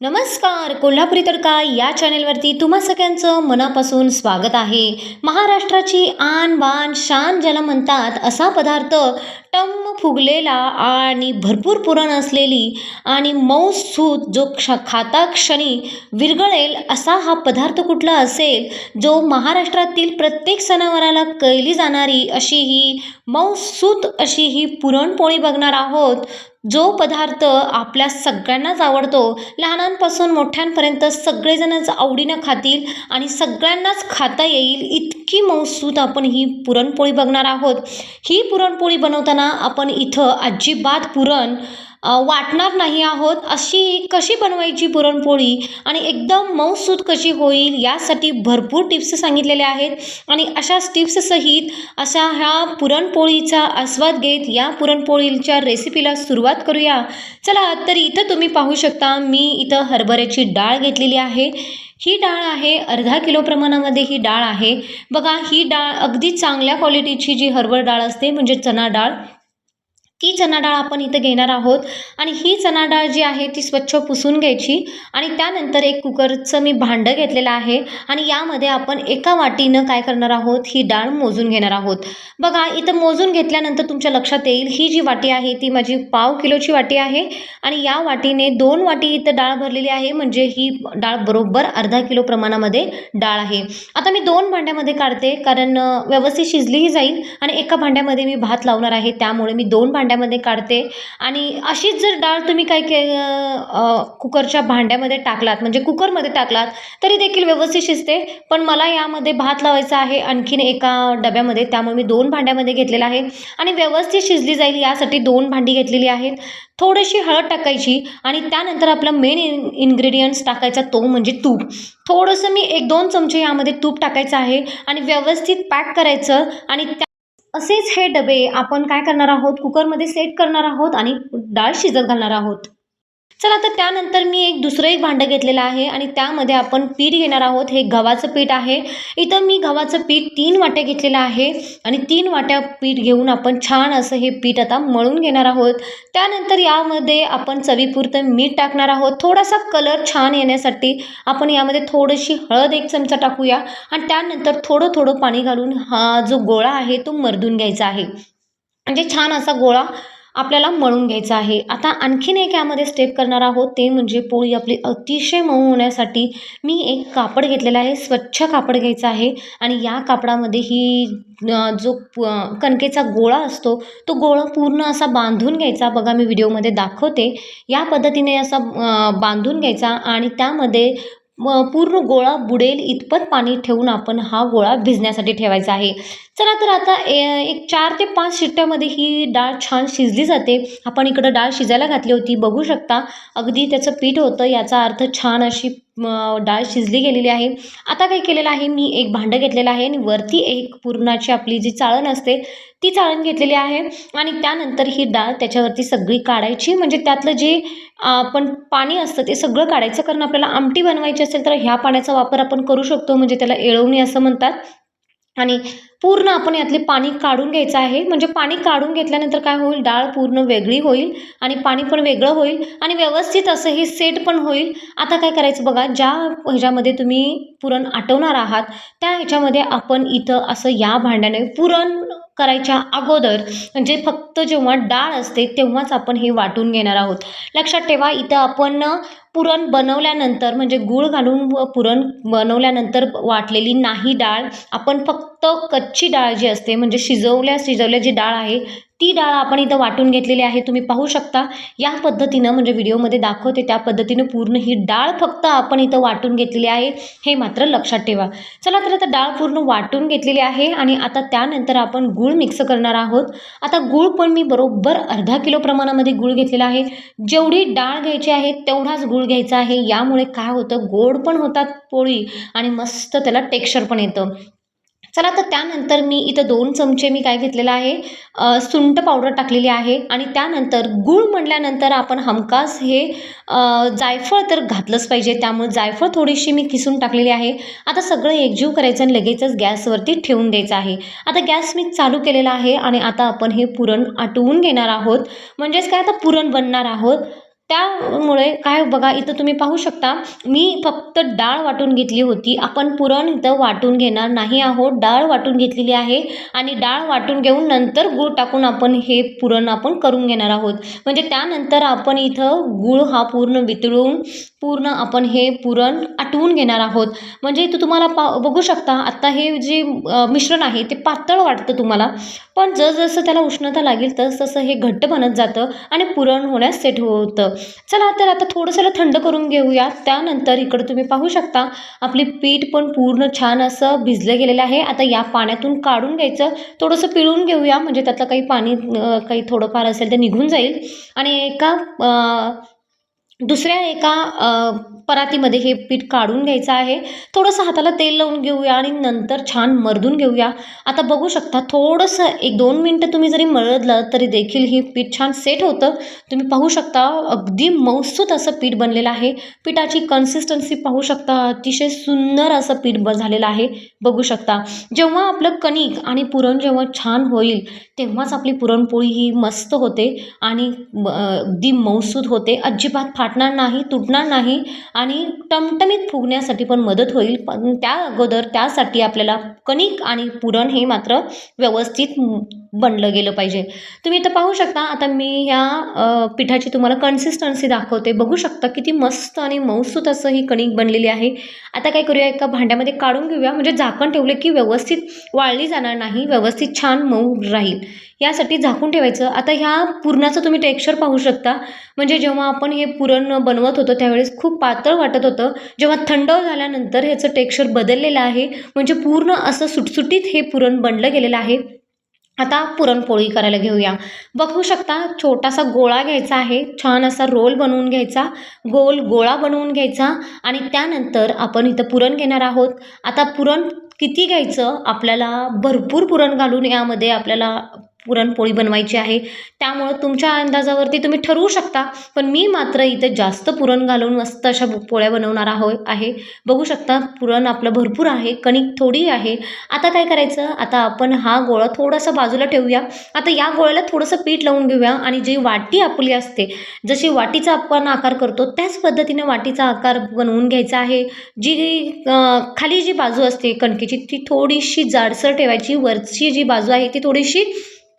नमस्कार कोल्हापुरी तडका या चॅनेलवरती तुम्हा सगळ्यांचं मनापासून स्वागत आहे. महाराष्ट्राची आन बान शान ज्याला म्हणतात असा पदार्थ टम्म फुगलेला आणि भरपूर पुरण असलेली आणि मऊसूत जो क्ष खाता क्षणी विरघळेल असा हा पदार्थ कुठला असेल जो महाराष्ट्रातील प्रत्येक सणावाराला कैली जाणारी अशी ही मऊसूत अशी ही पुरणपोळी बघणार आहोत. जो पदार्थ आपल्या सगळ्यांनाच आवडतो लहानांपासून मोठ्यांपर्यंत सगळेजणच आवडीनं खातील आणि सगळ्यांनाच खाता येईल इतकी मौसूद आपण ही पुरणपोळी बघणार आहोत. ही पुरणपोळी बनवताना आपण इथं अजिबात पुरण वाटणार नाही आहोत. अशी कशी बनवायची पुरणपोळी आणि एकदम मऊसूद कशी होईल यासाठी भरपूर टिप्स सांगितलेल्या आहेत. आणि अशाच टिप्ससहित अशा ह्या पुरणपोळीचा आस्वाद घेत या पुरणपोळीच्या रेसिपीला सुरुवात करूया. चला तर इथं तुम्ही पाहू शकता मी इथं हरभऱ्याची डाळ घेतलेली आहे. ही डाळ आहे अर्धा किलो प्रमाणामध्ये ही डाळ आहे. बघा ही डाळ अगदी चांगल्या क्वालिटीची जी हरभर डाळ असते म्हणजे चणा डाळ ती चना डाळ आपण इथं घेणार आहोत. आणि ही चना डाळ जी आहे ती स्वच्छ पुसून घ्यायची. आणि त्यानंतर एक कुकरचं मी भांडं घेतलेलं आहे. आणि यामध्ये आपण एका वाटीनं काय करणार आहोत ही डाळ मोजून घेणार आहोत. बघा इथं मोजून घेतल्यानंतर तुमच्या लक्षात येईल ही जी वाटी आहे ती माझी पाव किलोची वाटी आहे. आणि या वाटीने दोन वाटी इथं डाळ भरलेली आहे. म्हणजे ही डाळ बरोबर अर्धा किलो प्रमाणामध्ये डाळ आहे. आता मी दोन भांड्यामध्ये काढते कारण व्यवस्थित शिजलीही जाईल. आणि एका भांड्यामध्ये मी भात लावणार आहे. त्यामुळे मी दोन भांड्यामध्ये काढते. आणि अशीच जर डाळ तुम्ही काय के कुकरच्या भांड्यामध्ये टाकलात म्हणजे कुकरमध्ये टाकलात तरी देखील व्यवस्थित शिजते. पण मला यामध्ये भात लावायचा आहे आणखीन एका डब्यामध्ये. त्यामुळे मी दोन भांड्यामध्ये घेतलेला आहे. आणि व्यवस्थित शिजली जाईल यासाठी दोन भांडी घेतलेली आहेत. थोडीशी हळद टाकायची आणि त्यानंतर आपला मेन इन इन्ग्रेडियंट्स टाकायचा तो म्हणजे तूप. थोडंसं मी एक दोन चमचे यामध्ये तूप टाकायचं आहे आणि व्यवस्थित पॅक करायचं आणि त्या असेच हे डबे आपण काय करणार आहोत? कुकरमध्ये सेट करणार आहोत आणि डाळ शिजत घालणार आहोत. चला तर त्यानंतर मी एक दुसरं एक भांडं घेतलेलं आहे आणि त्यामध्ये आपण पीठ घेणार आहोत. हे गव्हाचं पीठ आहे. इथं मी गव्हाचं पीठ तीन वाट्या घेतलेलं आहे आणि तीन वाट्या पीठ घेऊन आपण छान असं हे पीठ आता मळून घेणार आहोत. त्यानंतर यामध्ये आपण चवीपुरतं मीठ टाकणार आहोत. थोडासा कलर छान येण्यासाठी आपण यामध्ये थोडीशी हळद एक चमचा टाकूया आणि त्यानंतर थोडं थोडं पाणी घालून हा जो गोळा आहे तो मर्दून घ्यायचा आहे. म्हणजे छान असा गोळा आपल्याला मळून घ्यायचं आहे. आता आणखीन एक यामध्ये स्टेप करणार आहोत ते म्हणजे पोळी. आपली अतिशय मऊ होण्यासाठी मी एक कापड घेतलेला आहे स्वच्छ कापड घ्यायचं आहे. आणि या कापडामध्ये ही जो कणकेचा गोळा असतो तो गोळा पूर्ण असा बांधून घ्यायचा. बघा मी व्हिडिओमध्ये दाखवते. या पद्धतीने असा बांधून घ्यायचा आणि त्यामध्ये पूर्ण गोळा बुडेल इतपत पाणी ठेवून आपण हा गोळा भिजण्यासाठी ठेवायचा आहे. चला तर आता ए- एक चार ते पाच शिट्ट्यामध्ये ही डाळ छान शिजली जाते. आपण इकडं डाळ शिजायला घातली होती. बघू शकता अगदी त्याचं पीठ होतं. याचा अर्थ छान अशी डाळ शिजली गेलेली आहे. आता काय केलेलं आहे? मी एक भांडं घेतलेलं आहे आणि वरती एक पुरणाची आपली जी चाळण असते ती चाळण घेतलेली आहे. आणि त्यानंतर ही डाळ त्याच्यावरती सगळी काढायची. म्हणजे त्यातलं जे आपण पाणी असतं ते सगळं काढायचं. कारण आपल्याला आमटी बनवायची असेल तर ह्या पाण्याचा वापर आपण करू शकतो. म्हणजे त्याला एळवणी असं म्हणतात. आणि पूर्ण आपण यातले पाणी काढून घ्यायचं आहे. म्हणजे पाणी काढून घेतल्यानंतर काय होईल? डाळ पूर्ण वेगळी होईल आणि पाणी पण वेगळं होईल आणि व्यवस्थित असं हे सेट पण होईल. आता काय करायचं बघा? ज्या ह्याच्यामध्ये तुम्ही पुरण आटवणार आहात त्या ह्याच्यामध्ये आपण इथं असं या भांड्याने पुरण करायच्या अगोदर म्हणजे फक्त जेव्हा डाळ असते तेव्हाच आपण हे वाटून घेणार आहोत. लक्षात ठेवा इथं आपण पुरण बनवल्यानंतर म्हणजे गूळ घालून पुरण बनवल्यानंतर वाटलेली नाही डाळ आपण फक्त कच्ची डाळ जी असते म्हणजे शिजवल्या शिजवल्या जी डाळ आहे ती डाळ आपण इथं वाटून घेतलेली आहे तुम्ही पाहू शकता. या पद्धतीनं म्हणजे व्हिडिओमध्ये दाखवते त्या पद्धतीनं पूर्ण ही डाळ फक्त आपण इथं वाटून घेतलेली आहे हे मात्र लक्षात ठेवा. चला तर आता डाळ पूर्ण वाटून घेतलेली आहे आणि आता त्यानंतर आपण गूळ मिक्स करणार आहोत. आता गूळ पण मी बरोबर अर्धा किलो प्रमाणामध्ये गूळ घेतलेला आहे. जेवढी डाळ घ्यायची आहे तेवढाच गूळ घ्यायचा आहे. यामुळे काय होतं गोड पण होतात पोळी आणि मस्त त्याला टेक्स्चर पण येतं. चला तर त्यानंतर मी इथं दोन चमचे मी काय घेतलेलं आहे? सुंट पावडर टाकलेली आहे आणि त्यानंतर गूळ म्हटल्यानंतर आपण हमखास हे जायफळ तर घातलंच पाहिजे. त्यामुळे जायफळ थोडीशी मी किसून टाकलेली आहे. आता सगळं एकजीव करायचं आणि लगेचच गॅसवरती ठेवून द्यायचं आहे. आता गॅस मी चालू केलेला आहे आणि आता आपण हे पुरण आटवून घेणार आहोत. म्हणजेच काय? आता पुरण बनणार आहोत. त्यामुळे काय बघा इथं तुम्ही पाहू शकता मी फक्त डाळ वाटून घेतली होती. आपण पुरण इथं वाटून घेणार नाही आहोत. डाळ वाटून घेतलेली आहे आणि डाळ वाटून घेऊन नंतर गूळ टाकून आपण हे पुरण आपण करून घेणार आहोत. म्हणजे त्यानंतर आपण इथं गूळ हा पूर्ण वितळून पूर्ण आपण हे पुरण आटवून घेणार आहोत. म्हणजे इथं तुम्हाला पा बघू शकता आत्ता हे जे मिश्रण आहे ते पातळ वाटतं तुम्हाला. पण जसजसं त्याला उष्णता लागेल तस तसं हे घट्ट बनत जातं आणि पुरण होण्यास सेट होतं. चला तर आता थोडंसं थंड करून घेऊया. त्यानंतर इकडं तुम्ही पाहू शकता आपली पीठ पण पूर्ण छान असं भिजलं गेलेलं आहे. आता या पाण्यातून काढून घ्यायचं. थोडंसं पिळून घेऊया म्हणजे त्यातलं काही पाणी काही थोडंफार असेल ते निघून जाईल. आणि एका दुसऱ्या एका परातीमध्ये हे पीठ काढून घ्यायचं आहे. थोडंसं हाताला तेल लावून घेऊया आणि नंतर छान मर्दून घेऊया. आता बघू शकता थोडंसं एक दोन मिनटं तुम्ही जरी मळदलं तरी देखील हे पीठ छान सेट होतं. तुम्ही पाहू शकता अगदी मौसूत असं पीठ बनलेलं आहे. पिठाची कन्सिस्टन्सी पाहू शकता अतिशय सुंदर असं पीठ ब झालेलं आहे. बघू शकता जेव्हा आपलं कणिक आणि पुरण जेव्हा छान होईल तेव्हाच आपली पुरणपोळी ही मस्त होते आणि अगदी मौसूद होते. अजिबात फाट फाटणार नाही तुटणार नाही आणि टमटमीत फुगण्यासाठी पण मदत होईल. पण त्या अगोदर त्यासाठी आपल्याला कणिक आणि पुरण हे मात्र व्यवस्थित बनलं गेलं पाहिजे. तुम्ही इथं पाहू शकता आता मी ह्या पिठाची तुम्हाला कन्सिस्टन्सी दाखवते. बघू शकता किती मस्त आणि मौसूत असं ही कणिक बनलेली आहे. आता काय करूया एका भांड्यामध्ये काढून घेऊया. म्हणजे झाकण ठेवले की व्यवस्थित वाळली जाणार नाही व्यवस्थित छान मऊ राहील. यासाठी झाकून ठेवायचं. आता ह्या पुरणाचं तुम्ही टेक्स्चर पाहू शकता. म्हणजे जेव्हा आपण हे पुरण बनवत होतो त्यावेळेस खूप पातळ वाटत होतं. जेव्हा थंड झाल्यानंतर ह्याचं टेक्स्चर बदललेलं आहे. म्हणजे पूर्ण असं सुटसुटीत हे पुरण बनलं गेलेलं आहे. आता पुरणपोळी करायला घेऊया. बघू शकता छोटासा गोळा घ्यायचा आहे छान असा रोल बनवून घ्यायचा गोल गोळा बनवून घ्यायचा आणि त्यानंतर आपण इथं पुरण घेणार आहोत. आता पुरण किती घ्यायचं? आपल्याला भरपूर पुरण घालून यामध्ये आपल्याला पुरणपोळी बनवायची आहे. त्यामुळं तुमच्या अंदाजावरती तुम्ही ठरवू शकता पण मी मात्र इथं जास्त पुरण घालून मस्त अशा पोळ्या बनवणार आहो आहे. बघू शकता पुरण आपलं भरपूर आहे कणिक थोडी आहे. आता काय करायचं आता आपण हा गोळा थोडासा बाजूला ठेवूया. आता या गोळ्याला थोडंसं पीठ लावून घेऊया आणि जी वाटी आपली असते जशी वाटीचा आपण आकार करतो त्याच पद्धतीने वाटीचा आकार बनवून घ्यायचा आहे. जी खाली जी बाजू असते कणकेची ती थोडीशी जाडसर ठेवायची. वरची जी बाजू आहे ती थोडीशी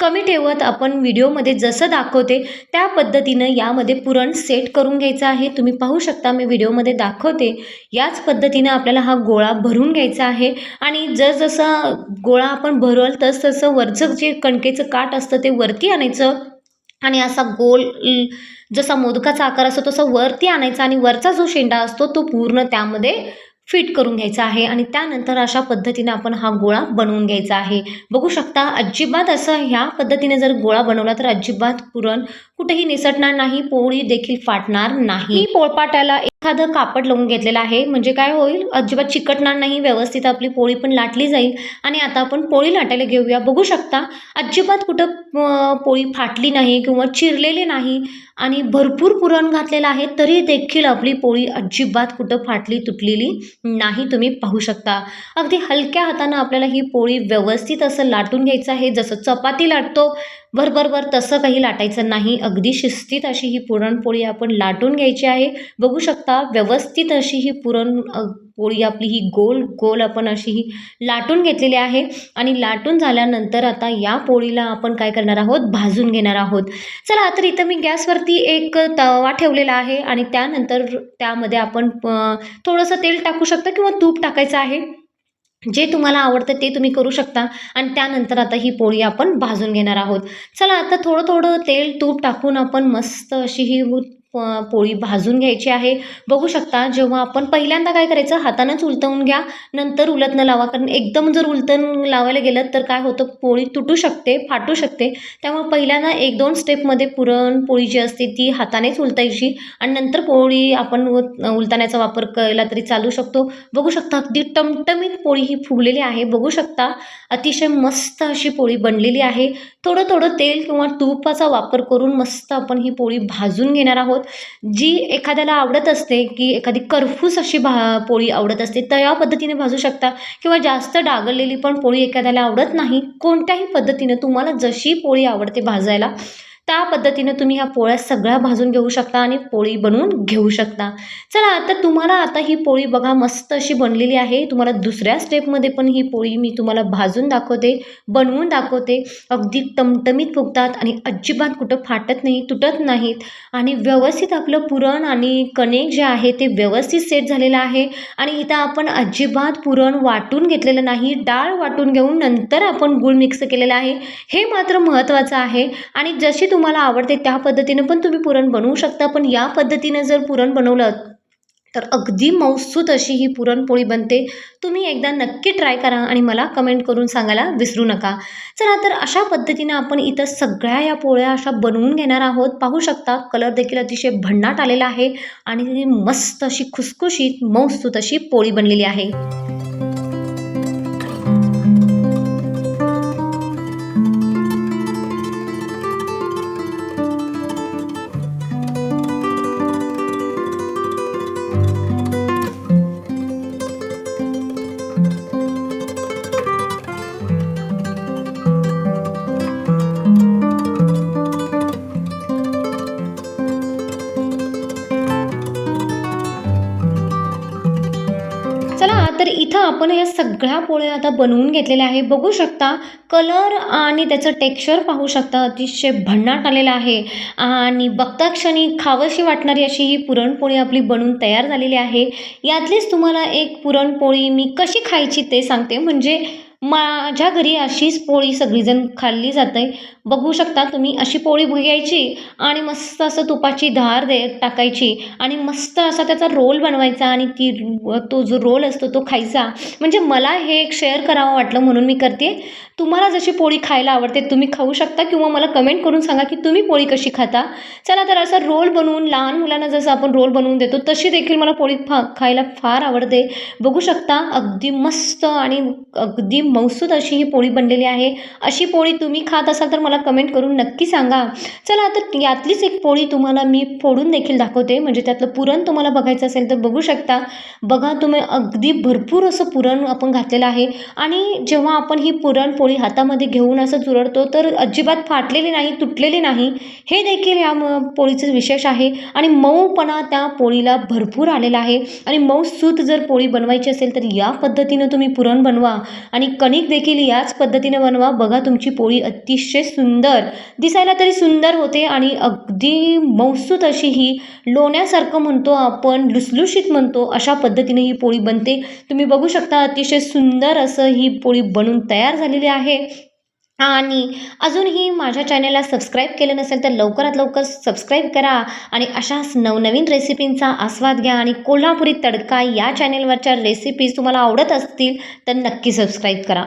कमी ठेवत आपण व्हिडिओमध्ये जसं दाखवते त्या पद्धतीनं यामध्ये पुरण सेट करून घ्यायचं आहे. तुम्ही पाहू शकता मी व्हिडिओमध्ये दाखवते. याच पद्धतीनं आपल्याला हा गोळा भरून घ्यायचा आहे. आणि जसजसा गोळा आपण भरवल तस तसं वरचं जे कणकेचं काठ असतं ते वरती आणायचं. आणि असा गोल जसा मोदकाचा आकार असतो तसा वरती आणायचा आणि वरचा जो शेंडा असतो तो पूर्ण त्यामध्ये फिट करून घ्यायचा आहे आणि त्यानंतर अशा पद्धतीने आपण हा गोळा बनवून घ्यायचा आहे. बघू शकता अजिबात असं ह्या पद्धतीने जर गोळा बनवला तर अजिबात पुरण कुठेही निसटणार नाही पोळी देखील फाटणार नाही. पोळपाटाला एखादं कापड लावून घेतलेलं आहे म्हणजे काय होईल? अजिबात चिकटणार नाही व्यवस्थित आपली पोळी पण लाटली जाईल. आणि आता आपण पोळी लाटायला घेऊया. बघू शकता अजिबात कुठं पोळी फाटली नाही किंवा चिरलेली नाही आणि भरपूर पुरण घातलेलं आहे तरी देखील आपली पोळी अजिबात कुठं फाटली तुटलेली नाही तुम्ही पाहू शकता. अगदी हलक्या हातानं आपल्याला ही पोळी व्यवस्थित असं लाटून घ्यायचं आहे. जसं चपाती लाटतो भरभरभर भर तसं काही लाटायचं नाही. अगदी शिस्तीत अशी ही पुरणपोळी आपण लाटून घ्यायची आहे. बघू शकता व्यवस्थित अशी ही पुरण पोळी आपली ही गोल गोल आपण अशी ही लाटून घेतलेली आहे. आणि लाटून झाल्यानंतर आता या पोळीला आपण काय करणार आहोत? भाजून घेणार आहोत. चला तर इथं मी गॅसवरती एक तवा ठेवलेला आहे आणि त्यानंतर त्यामध्ये आपण थोडंसं तेल टाकू शकतो किंवा तूप टाकायचं आहे. जे तुम्हाला आवडतं ते तुम्ही करू शकता. आणि त्यानंतर आता ही पोळी आपण भाजून घेणार आहोत. चला आता थोडं थोडं तेल तूप टाकून आपण मस्त अशी ही पोळी भाजून घ्यायची आहे. बघू शकता जेव्हा आपण पहिल्यांदा काय करायचं हातानंच उलटवून घ्या. नंतर उलटणं लावा कारण एकदम जर उलटण लावायला गेलं तर काय होतं पोळी तुटू शकते फाटू शकते. त्यामुळे पहिल्यांदा एक दोन स्टेपमध्ये पुरणपोळी जी असते ती हातानेच उलटायची. आणि नंतर पोळी आपण उलताण्याचा वापर केला तरी चालू शकतो. बघू शकता अगदी टमटमीत पोळी ही फुगलेली आहे. बघू शकता अतिशय मस्त अशी पोळी बनलेली आहे. थोडं थोडं तेल किंवा तुपाचा वापर करून मस्त आपण ही पोळी भाजून घेणार आहोत. जी एखाद्याला आवडत असते की एखादी करफूस अशी भा पोळी आवडत असते तर पद्धतीने भाजू शकता किंवा जास्त डागळलेली पण पोळी एखाद्याला आवडत नाही कोणत्याही पद्धतीने तुम्हाला जशी पोळी आवडते भाजायला त्या पद्धतीनं तुम्ही ह्या पोळ्या सगळ्या भाजून घेऊ शकता आणि पोळी बनवून घेऊ शकता. चला आता तुम्हाला आता ही पोळी बघा मस्त अशी बनलेली आहे. तुम्हाला दुसऱ्या स्टेपमध्ये पण ही पोळी मी तुम्हाला भाजून दाखवते बनवून दाखवते. अगदी टमटमीत फुगतात आणि अजिबात कुठं फाटत नाही तुटत नाहीत. आणि व्यवस्थित आपलं पुरण आणि कणिक जे आहे ते व्यवस्थित सेट झालेलं आहे. आणि इथं आपण अजिबात पुरण वाटून घेतलेलं नाही डाळ वाटून घेऊन नंतर आपण गूळ मिक्स केलेलं आहे. हे मात्र महत्त्वाचं आहे. आणि जशी तुम्हाला आवडते त्या पद्धतीनं पण तुम्ही पुरण बनवू शकता. पण या पद्धतीनं जर पुरण बनवलं तर अगदी मौसूत अशी ही पुरणपोळी बनते. तुम्ही एकदा नक्की ट्राय करा आणि मला कमेंट करून सांगायला विसरू नका. चला तर अशा पद्धतीनं आपण इथं सगळ्या या पोळ्या अशा बनवून घेणार आहोत. पाहू शकता कलर देखील अतिशय भन्नाट आलेला आहे आणि मस्त अशी खुसखुशीत मौसूत अशी पोळी बनलेली आहे. आपण या सगळ्या पोळ्या आता बनवून घेतलेल्या आहे बघू शकता कलर आणि त्याचं टेक्स्चर पाहू शकता अतिशय भन्नाट आलेलं आहे. आणि बघता क्षणी खावशी वाटणारी अशी ही पुरणपोळी आपली बनवून तयार झालेली आहे. यातलीच तुम्हाला एक पुरणपोळी मी कशी खायची ते सांगते. म्हणजे माझ्या घरी अशीच पोळी सगळीजण खाल्ली जाते. बघू शकता तुम्ही अशी पोळी घ्यायची आणि मस्त असं तुपाची धार दे टाकायची आणि मस्त असा त्याचा रोल बनवायचा आणि ती तो जो रोल असतो तो खायचा. म्हणजे मला हे एक शेअर करावं वाटलं म्हणून मी करते. तुम्हाला जशी पोळी खायला आवडते तुम्ही खाऊ शकता किंवा मला कमेंट करून सांगा की तुम्ही पोळी कशी खाता. चला तर असा रोल बनवून लहान मुलांना जसं आपण रोल बनवून देतो तशी देखील मला पोळी फा खायला फार आवडते. बघू शकता अगदी मस्त आणि अगदी मौसूद अशी ही पोळी बनलेली आहे. अशी पोळी तुम्ही खात असाल तर मला कमेंट करून नक्की सांगा. चला तर यातलीच एक पोळी तुम्हाला मी फोडून देखील दाखवते. म्हणजे त्यातलं पुरण तुम्हाला बघायचं असेल तर बघू शकता. बघा तुम्ही अगदी भरपूर असं पुरण आपण घातलेलं आहे. आणि जेव्हा आपण ही पुरणपोळी हातामध्ये घेऊन असं चुरडतो तर अजिबात फाटलेली नाही तुटलेली नाही. हे देखील या पोळीचं विशेष आहे. आणि मऊपणा त्या पोळीला भरपूर आलेला आहे. आणि मऊ सूत जर पोळी बनवायची असेल तर या पद्धतीनं तुम्ही पुरण बनवा. आणि कणिक देखील याच पद्धतीनं बनवा. बघा तुमची पोळी अतिशय सुंदर. दिसायला तरी सुंदर होते आणि अगदी मौसूत अशी ही लोण्यासारखं म्हणतो आपण लुसलुशीत म्हणतो अशा पद्धतीने ही पोळी बनते. तुम्ही बघू शकता अतिशय सुंदर असं ही पोळी बनून तयार झालेली आहे. आणि अजूनही माझ्या चॅनलला सबस्क्राईब केलं नसेल तर लवकरात लवकर सबस्क्राईब करा आणि अशाच नवनवीन रेसिपींचा आस्वाद घ्या आणि कोल्हापुरी तडका या चॅनेलवरच्या रेसिपीज तुम्हाला आवडत असतील तर नक्की सबस्क्राईब करा.